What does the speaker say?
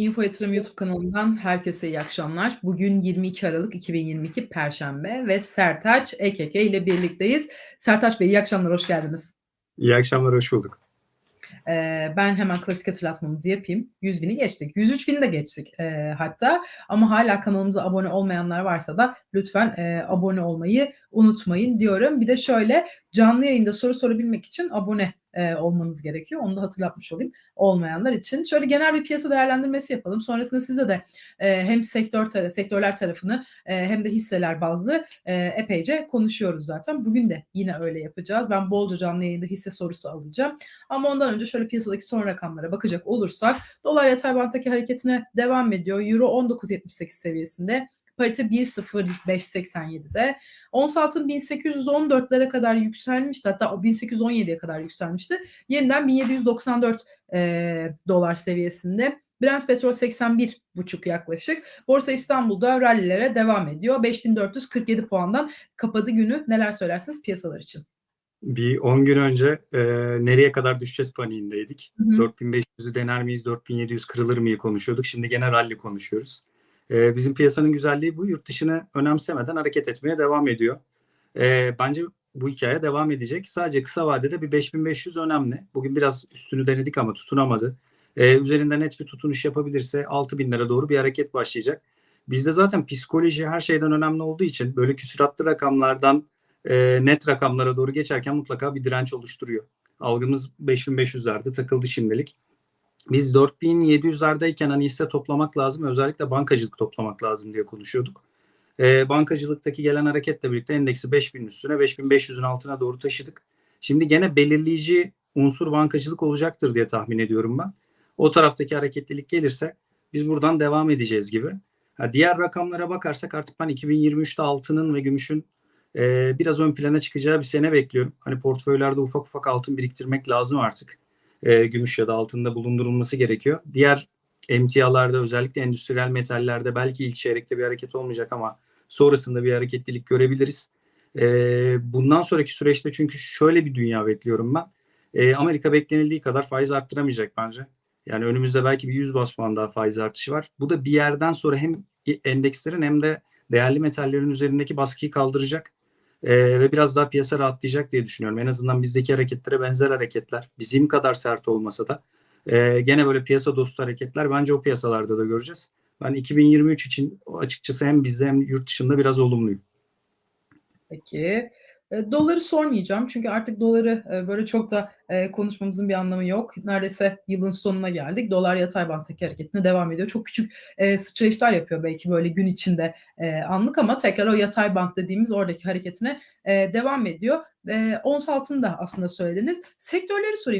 Info Yatırım YouTube kanalından herkese iyi akşamlar. Bugün 22 Aralık 2022 Perşembe ve Sertaç EKK ile birlikteyiz. Sertaç Bey iyi akşamlar, hoş geldiniz. İyi akşamlar, hoş bulduk. Ee, ben hemen klasik hatırlatmamızı yapayım. 100 bini geçtik. 103 bini de geçtik e, hatta. Ama hala kanalımıza abone olmayanlar varsa da lütfen e, abone olmayı unutmayın diyorum. Bir de şöyle canlı yayında soru sorabilmek için abone e, olmanız gerekiyor. Onu da hatırlatmış olayım olmayanlar için. Şöyle genel bir piyasa değerlendirmesi yapalım. Sonrasında size de e, hem sektör tar- sektörler tarafını e, hem de hisseler bazlı e, epeyce konuşuyoruz zaten. Bugün de yine öyle yapacağız. Ben bolca canlı yayında hisse sorusu alacağım. Ama ondan önce şöyle piyasadaki son rakamlara bakacak olursak dolar yatay banttaki hareketine devam ediyor. Euro 19.78 seviyesinde. Parite 1.0587'de. Ons altın 1814'lere kadar yükselmişti. Hatta 1817'ye kadar yükselmişti. Yeniden 1794 e, dolar seviyesinde. Brent petrol 81,5 yaklaşık. Borsa İstanbul'da rallilere devam ediyor. 5447 puandan kapadı günü. Neler söylersiniz piyasalar için? Bir 10 gün önce e, nereye kadar düşeceğiz paniğindeydik. Hı hı. 4500'ü dener miyiz, 4700 kırılır mıyı konuşuyorduk. Şimdi gene rally konuşuyoruz. E, bizim piyasanın güzelliği bu. Yurt dışını önemsemeden hareket etmeye devam ediyor. E, bence bu hikaye devam edecek. Sadece kısa vadede bir 5500 önemli. Bugün biraz üstünü denedik ama tutunamadı. E, üzerinde net bir tutunuş yapabilirse 6000'lere doğru bir hareket başlayacak. Bizde zaten psikoloji her şeyden önemli olduğu için böyle küsuratlı rakamlardan e, net rakamlara doğru geçerken mutlaka bir direnç oluşturuyor. Algımız 5500'lerde takıldı şimdilik. Biz 4700'lerdeyken hani hisse toplamak lazım. Özellikle bankacılık toplamak lazım diye konuşuyorduk. E, bankacılıktaki gelen hareketle birlikte endeksi 5000 üstüne 5500'ün altına doğru taşıdık. Şimdi gene belirleyici unsur bankacılık olacaktır diye tahmin ediyorum ben. O taraftaki hareketlilik gelirse biz buradan devam edeceğiz gibi. Ha, diğer rakamlara bakarsak artık ben 2023'te altının ve gümüşün e, biraz ön plana çıkacağı bir sene bekliyorum. Hani portföylerde ufak ufak altın biriktirmek lazım artık. E, gümüş ya da altında bulundurulması gerekiyor. Diğer emtialarda özellikle endüstriyel metallerde belki ilk çeyrekte bir hareket olmayacak ama sonrasında bir hareketlilik görebiliriz. E, bundan sonraki süreçte çünkü şöyle bir dünya bekliyorum ben. E, Amerika beklenildiği kadar faiz arttıramayacak bence. Yani önümüzde belki bir 100 bas puan daha faiz artışı var. Bu da bir yerden sonra hem endekslerin hem de değerli metallerin üzerindeki baskıyı kaldıracak e, ve biraz daha piyasa rahatlayacak diye düşünüyorum. En azından bizdeki hareketlere benzer hareketler bizim kadar sert olmasa da e, gene böyle piyasa dostu hareketler bence o piyasalarda da göreceğiz. Ben 2023 için açıkçası hem bizde hem yurt dışında biraz olumluyum. Peki. E, doları sormayacağım çünkü artık doları e, böyle çok da e, konuşmamızın bir anlamı yok. Neredeyse yılın sonuna geldik. Dolar yatay banttaki hareketine devam ediyor. Çok küçük sıçrayışlar yapıyor belki böyle gün içinde anlık ama tekrar o yatay bant dediğimiz oradaki hareketine devam ediyor. Ons altını da aslında söylediniz. Sektörleri sorayım.